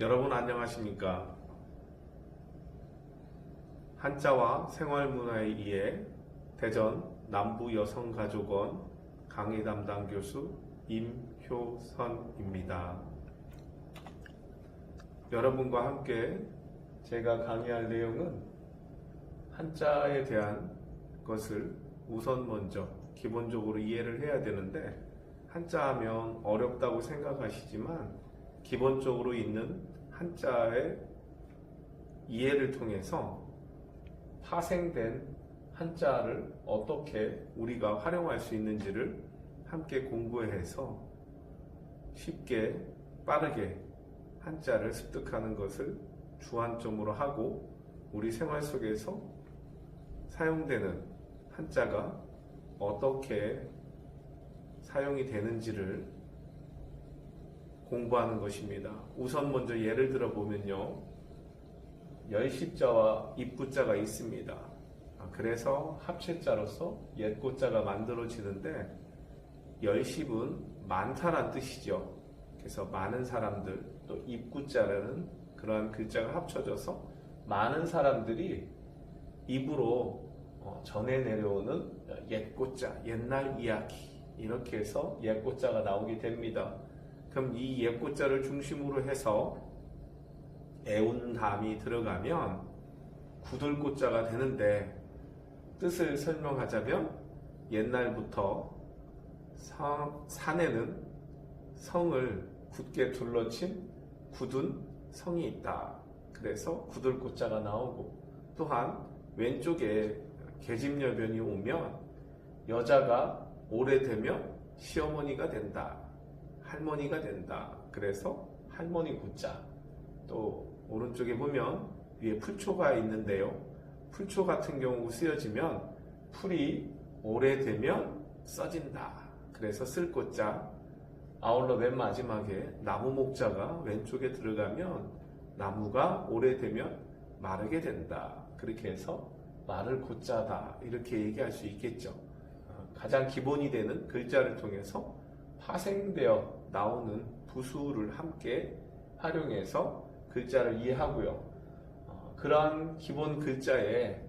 여러분 안녕하십니까? 한자와 생활문화의 이해 대전 남부여성가족원 강의 담당 교수 임효선입니다. 여러분과 함께 제가 강의할 내용은 한자에 대한 것을 우선 먼저 기본적으로 이해를 해야 되는데 한자 하면 어렵다고 생각하시지만 기본적으로 있는 한자의 이해를 통해서 파생된 한자를 어떻게 우리가 활용할 수 있는지를 함께 공부해서 쉽게 빠르게 한자를 습득하는 것을 주안점으로 하고 우리 생활 속에서 사용되는 한자가 어떻게 사용이 되는지를 공부하는 것입니다. 우선 먼저 예를 들어 보면요. 열십자와 입구자가 있습니다. 아, 그래서 합체자로서 옛고자가 만들어지는데 열십은 많다란 뜻이죠. 그래서 많은 사람들 또 입구자라는 그러한 글자가 합쳐져서 많은 사람들이 입으로 어, 전해 내려오는 옛고자, 옛날 이야기 이렇게 해서 옛고자가 나오게 됩니다. 그럼 이 옛고자를 중심으로 해서 애운담이 들어가면 구들고자가 되는데 뜻을 설명하자면 옛날부터 성, 산에는 성을 굳게 둘러친 굳은 성이 있다. 그래서 구들고자가 나오고 또한 왼쪽에 계집여변이 오면 여자가 오래되면 시어머니가 된다. 할머니가 된다. 그래서 할머니 구자. 또 오른쪽에 보면 위에 풀초가 있는데요. 풀초 같은 경우 쓰여지면 풀이 오래되면 써진다. 그래서 쓸 꽃자. 아울러 맨 마지막에 나무 목자가 왼쪽에 들어가면 나무가 오래되면 마르게 된다. 그렇게 해서 마를 고자다. 이렇게 얘기할 수 있겠죠. 어, 가장 기본이 되는 글자를 통해서 파생되어 나오는 부수를 함께 활용해서 글자를 이해하고요. 어, 그러한 기본 글자에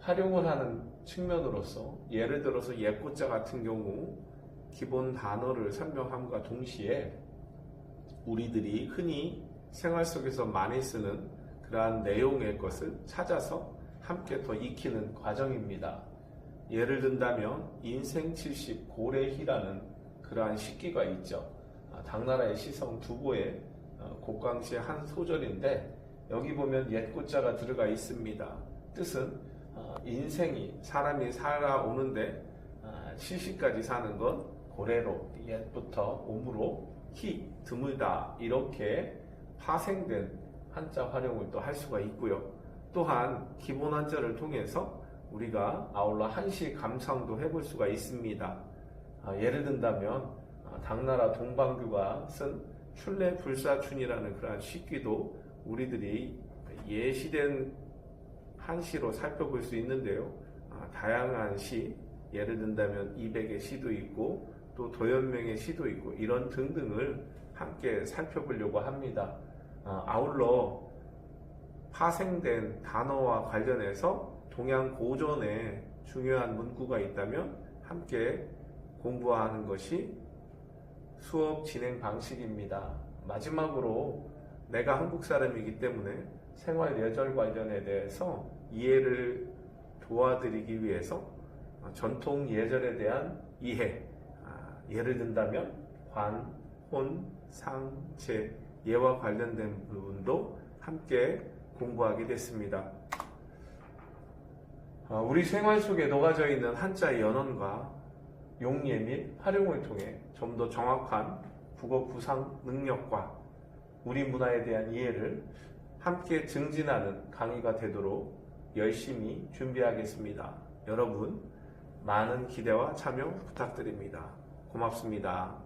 활용을 하는 측면으로서 예를 들어서 옛고자 같은 경우 기본 단어를 설명함과 동시에 우리들이 흔히 생활 속에서 많이 쓰는 그러한 내용의 것을 찾아서 함께 더 익히는 과정입니다. 예를 든다면 인생 70 고래희라는 그러한 식기가 있죠. 아, 당나라의 시성 두보의 어, 곡광시의 한 소절인데 여기 보면 옛고자가 들어가 있습니다. 뜻은 어, 인생이 사람이 살아오는데 70까지 사는 건 고래로 옛부터 오므로 희 드물다 이렇게 파생된 한자 활용을 또 할 수가 있고요. 또한 기본 한자를 통해서 우리가 아울러 한시 감상도 해볼 수가 있습니다. 아, 예를 든다면 아, 당나라 동방규가 쓴 출래 불사춘이라는 그러한 시기도 우리들이 예시된 한 시로 살펴볼 수 있는데요. 아, 다양한 시, 예를 든다면 이백의 시도 있고 또 도연명의 시도 있고 이런 등등을 함께 살펴보려고 합니다. 아, 아울러 파생된 단어와 관련해서 동양 고전에 중요한 문구가 있다면 함께 공부하는 것이 수업 진행 방식입니다. 마지막으로 내가 한국 사람이기 때문에 생활 예절 관련에 대해서 이해를 도와드리기 위해서 전통 예절에 대한 이해, 아, 예를 든다면 관, 혼, 상, 제, 예와 관련된 부분도 함께 공부하게 됐습니다. 아, 우리 생활 속에 녹아져 있는 한자의 연원과 용예 및 활용을 통해 좀 더 정확한 국어 구상 능력과 우리 문화에 대한 이해를 함께 증진하는 강의가 되도록 열심히 준비하겠습니다. 여러분, 많은 기대와 참여 부탁드립니다. 고맙습니다.